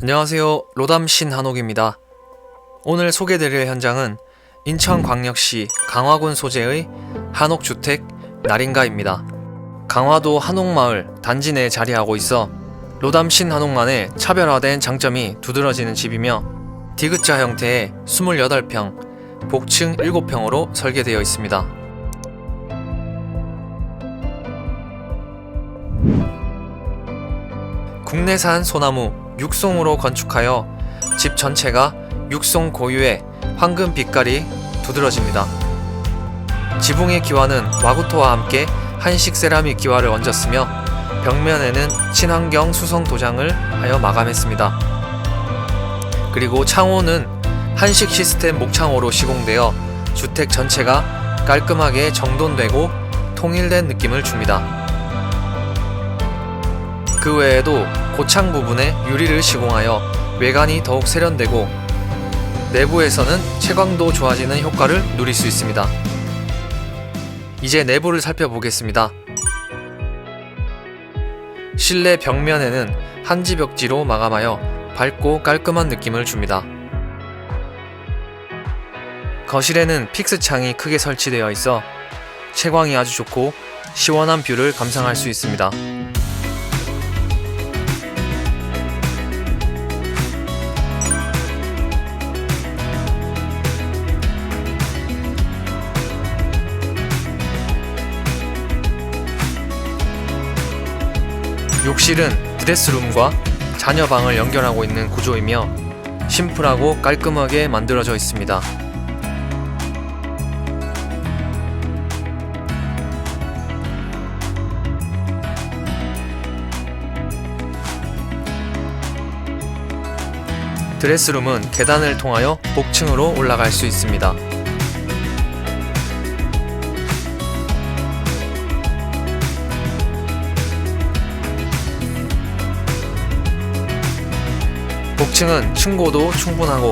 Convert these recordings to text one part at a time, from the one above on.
안녕하세요. 로담신 한옥입니다. 오늘 소개드릴 현장은 인천광역시 강화군 소재의 한옥주택 나린가입니다. 강화도 한옥마을 단지 내에 자리하고 있어 로담신 한옥만의 차별화된 장점이 두드러지는 집이며 디귿자 형태의 28평, 복층 7평으로 설계되어 있습니다. 국내산 소나무 육송으로 건축하여 집 전체가 육송 고유의 황금 빛깔이 두드러집니다. 지붕의 기와는 와구토와 함께 한식 세라믹 기와를 얹었으며 벽면에는 친환경 수성 도장을 하여 마감했습니다. 그리고 창호는 한식 시스템 목창호로 시공되어 주택 전체가 깔끔하게 정돈되고 통일된 느낌을 줍니다. 그 외에도 고창 부분에 유리를 시공하여 외관이 더욱 세련되고 내부에서는 채광도 좋아지는 효과를 누릴 수 있습니다. 이제 내부를 살펴보겠습니다. 실내 벽면에는 한지 벽지로 마감하여 밝고 깔끔한 느낌을 줍니다. 거실에는 픽스 창이 크게 설치되어 있어 채광이 아주 좋고 시원한 뷰를 감상할 수 있습니다. 욕실은 드레스룸과 자녀방을 연결하고 있는 구조이며 심플하고 깔끔하게 만들어져 있습니다. 드레스룸은 계단을 통하여 복층으로 올라갈 수 있습니다. 복층은 층고도 충분하고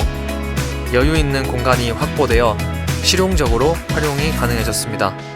여유 있는 공간이 확보되어 실용적으로 활용이 가능해졌습니다.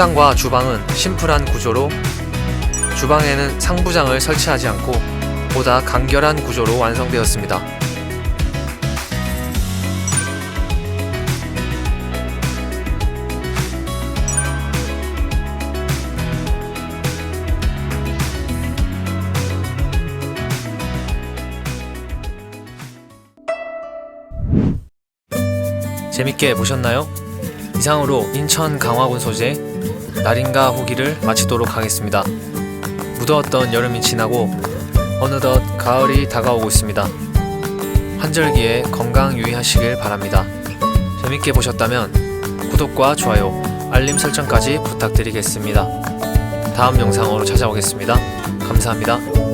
식당과 주방은 심플한 구조로 주방에는 상부장을 설치하지 않고 보다 간결한 구조로 완성되었습니다. 재밌게 보셨나요? 이상으로 인천 강화군 소재 날인가 후기를 마치도록 하겠습니다. 무더웠던 여름이 지나고 어느덧 가을이 다가오고 있습니다. 환절기에 건강 유의하시길 바랍니다. 재밌게 보셨다면 구독과 좋아요, 알림 설정까지 부탁드리겠습니다. 다음 영상으로 찾아오겠습니다. 감사합니다.